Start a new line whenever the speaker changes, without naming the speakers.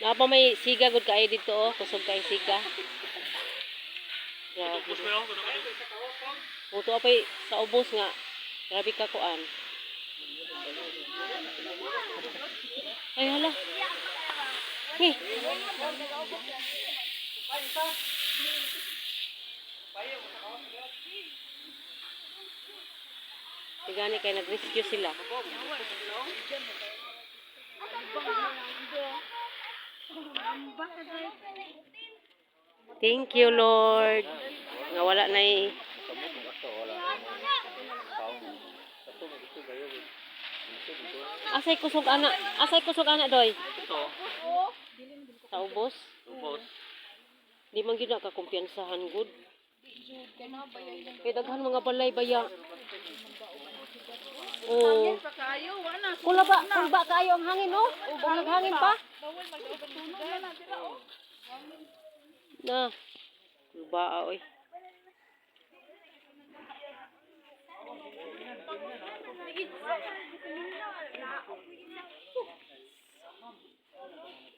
Napa may siga gud kay dito oh, kusog kay siga. Grabe.
Na
Puto apay sa ubos nga. Grabe ka kuan. Ay hala. Hey. Tigani kay nag-rescue sila. Thank you, Lord. Nga wala na eh. Asay kusog ana, asay kusog ana doy.
Ito.
Sa ubos.
Ubos.
Di man gyud ka kumpiyansahan gud. Kay daghan mga balay baya. Oh. Kula ba, kung ba kayo ang hangin, oh? Kung naghangin pa? Na. Ba, ah, oy.